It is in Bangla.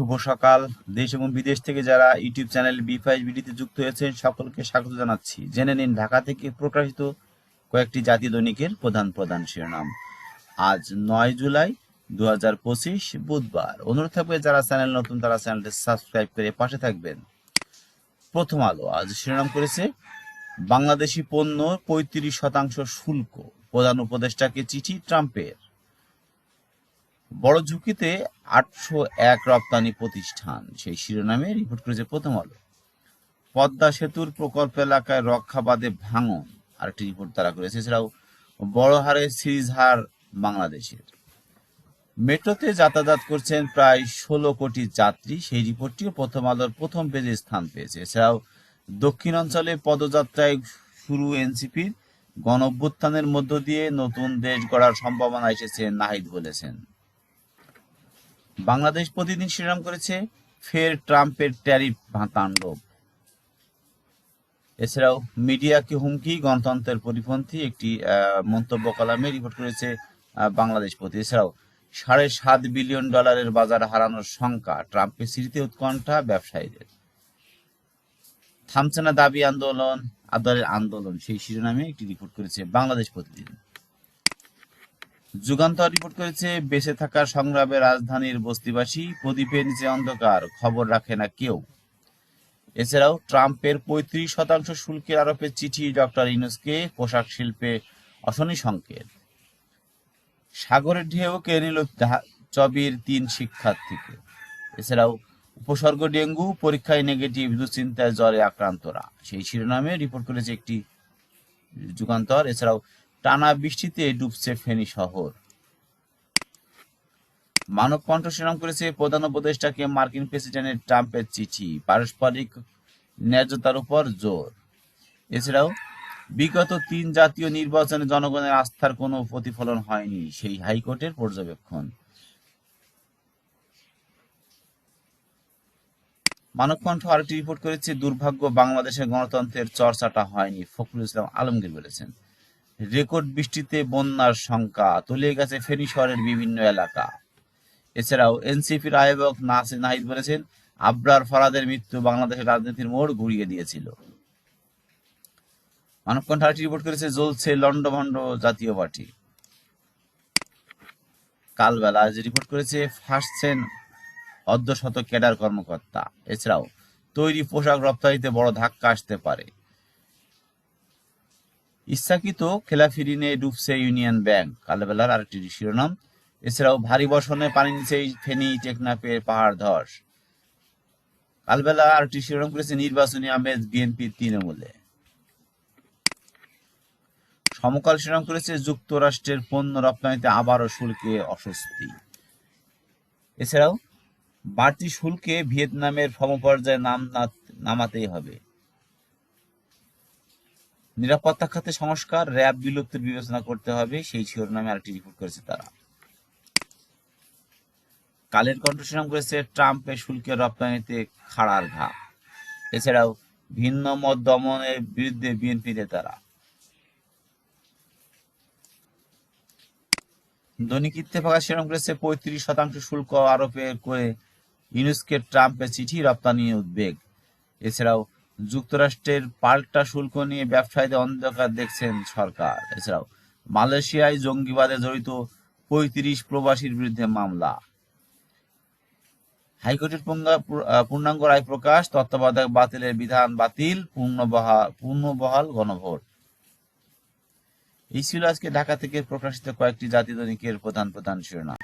শুভ সকাল। দেশ এবং বিদেশ থেকে যারা ইউটিউব চ্যানেল বি ফাইভ বিডিতে যুক্ত হয়েছেন, সকলকে স্বাগত জানাচ্ছি। জেনে নিন ঢাকা থেকে প্রকাশিত কয়েকটি জাতীয় দৈনিকের প্রধান প্রধান শিরোনাম। আজ নয় জুলাই দু হাজার পঁচিশ বুধবার। অনুরোধ থাকবে যারা চ্যানেল নতুন, তারা চ্যানেলটি সাবস্ক্রাইব করে পাশে থাকবেন। প্রথম আলো আজ শিরোনাম করেছে, বাংলাদেশি পণ্য পঁয়ত্রিশ শতাংশ শুল্ক। প্রধান উপদেষ্টাকে চিঠি ট্রাম্পের। বড় ঝুঁকিতে আটশো এক রপ্তানি প্রতিষ্ঠান, সেই শিরোনামে রিপোর্ট করেছে প্রথম আলো। পদ্মা সেতুর প্রকল্প এলাকায় রক্ষা বাদে ভাঙন, আরেকটি রিপোর্ট তারা করেছে, এছাড়াও বড় হারে সিরিজ হার বাংলাদেশের। মেট্রোতে যাতায়াত করছেন প্রায় ষোলো কোটি যাত্রী, সেই রিপোর্টটিও প্রথম আলোর প্রথম পেজে স্থান পেয়েছে। এছাড়াও দক্ষিণ অঞ্চলে পদযাত্রায় শুরু এনসিপির গণ অভ্যুত্থানের মধ্য দিয়ে নতুন দেশ গড়ার সম্ভাবনা এসেছে, নাহিদ বলেছেন। বাংলাদেশ প্রতিদিন শিরোনাম করেছে ফের ট্রাম্পের ট্যারিফ তাণ্ডব এছাড়াও মিডিয়াকে হুমকি, গণতন্ত্রের পরিপন্থী একটি মন্তব্য কলামে রিপোর্ট করেছে বাংলাদেশ প্রতি। এছাড়াও সাড়ে সাত বিলিয়ন ডলারের বাজার হারানোর শঙ্কা, ট্রাম্পের স্মৃতি উৎকণ্ঠা ব্যবসায়ীদের। থামছে না দাবি আন্দোলন, আদারের আন্দোলন, সেই শিরোনামে একটি রিপোর্ট করেছে বাংলাদেশ প্রতিদিন। যুগান্তর রিপোর্ট করেছে, বেঁচে থাকার সংগ্রামে রাজধানীর বস্তিবাসী প্রদীপের নিচে অন্ধকার, খবর রাখে না কেউ। এছাড়াও ট্রাম্পের পঁয়ত্রিশ শতাংশ শুল্কের আরোপের চিঠি ডক্টর ইনুসকে পোশাক শিল্পে অশনি সংকেত। সাগরের ঢেউ কেড়ে নিল চবির তিন শিক্ষার্থীকে। এছাড়াও উপসর্গ ডেঙ্গু, পরীক্ষায় নেগেটিভ দুশ্চিন্তায় জ্বরে আক্রান্তরা। সেই শিরোনামে রিপোর্ট করেছে একটি যুগান্তর। এছাড়াও টানা বৃষ্টিতে ডুবছে ফেনী শহর। মানব কণ্ঠ শিরোনাম করেছে প্রধান উপদেষ্টাকে মার্কিন প্রেসিডেন্টের ট্রাম্পের চিঠি। পারস্পরিক ন্যায্যতার উপর জোর। এছাড়াও, বিগত তিন জাতীয় নির্বাচনে জনগণের আস্থার কোনো প্রতিফলন হয়নি, সেই হাইকোর্টের পর্যবেক্ষণ। মানবকণ্ঠ আরেকটি রিপোর্ট করেছে, দুর্ভাগ্য বাংলাদেশের গণতন্ত্রের চর্চাটা হয়নি, ফখরুল ইসলাম আলমগীর বলেছেন। রেকর্ড বৃষ্টিতে বন্যার শঙ্কা, তলিয়ে গেছে ফেনী শহরের বিভিন্ন এলাকা। এছাড়াও এনসিপির আহ্বায়ক নাসির নাহিদ বলেছেন, আবরার ফরাদের মৃত্যু বাংলাদেশের রাজনীতির মোড় ঘুরিয়ে দিয়েছিল। মানবকণ্ঠ রিপোর্ট করেছে, জ্বলছে লন্ডভন্ড জাতীয় পার্টি। কালবেলা আজ রিপোর্ট করেছে, ফাঁসছেন অর্ধশত ক্যাডার কর্মকর্তা। এছাড়াও তৈরি পোশাক রপ্তানিতে বড় ধাক্কা আসতে পারে। ইচ্ছাকৃত খেলাফি ঋণে ডুবছে ইউনিয়ন ব্যাংক। কালবেলার আরেকটি শিরোনাম। এছাড়াও ভারী বর্ষণে পানি নিচে ফেনী টেকনাফের পাহাড় ধস। কালবেলা আরেকটি শিরোনাম করেছে নির্বাচনী আমেজ বিএনপি তৃণমূলে। সমকাল শিরোনাম করেছে যুক্তরাষ্ট্রের পণ্য রপ্তানিতে আবারও শুল্কে অস্বস্তি। এছাড়াও বাড়তি শুল্কে ভিয়েতনামের সমপর্যায়ে নাম নামাতেই হবে। নিরাপত্তা খাতে সংস্কার, র্যাব বিলুপ্তির বিবেচনা করতে হবে, সেই শিরোনামে আরেকটি রিপোর্ট করেছে তারা। কালের কণ্ঠ শিরোনাম করেছে ট্রাম্পের শুল্কের রপ্তানিতে খাড়ার ঘা এছাড়াও ভিন্ন মত দমনের বিরুদ্ধে বিএনপি নেতারা। দৈনিক ইত্তেফাকা শিরোনাম করেছে পঁয়ত্রিশ শতাংশ শুল্ক আরোপের করে ইউনুসকে ট্রাম্পের চিঠি রপ্তানি উদ্বেগ। এছাড়াও যুক্তরাষ্ট্রের পাল্টা শুল্ক নিয়ে ব্যবসায়ীদের অন্ধকার দেখছেন সরকার। এছাড়াও মালয়েশিয়ায় জঙ্গিবাদে জড়িত পঁয়ত্রিশ প্রবাসীর বিরুদ্ধে মামলা। হাইকোর্টের পূর্ণাঙ্গ রায় প্রকাশ, তত্ত্বাবধায়ক বাতিলের বিধান বাতিল পূর্ণবহাল পূর্ণবহাল গণভোট। এই ছিল আজকে ঢাকা থেকে প্রকাশিত কয়েকটি জাতীয় দৈনিকের প্রধান প্রধান শিরোনাম।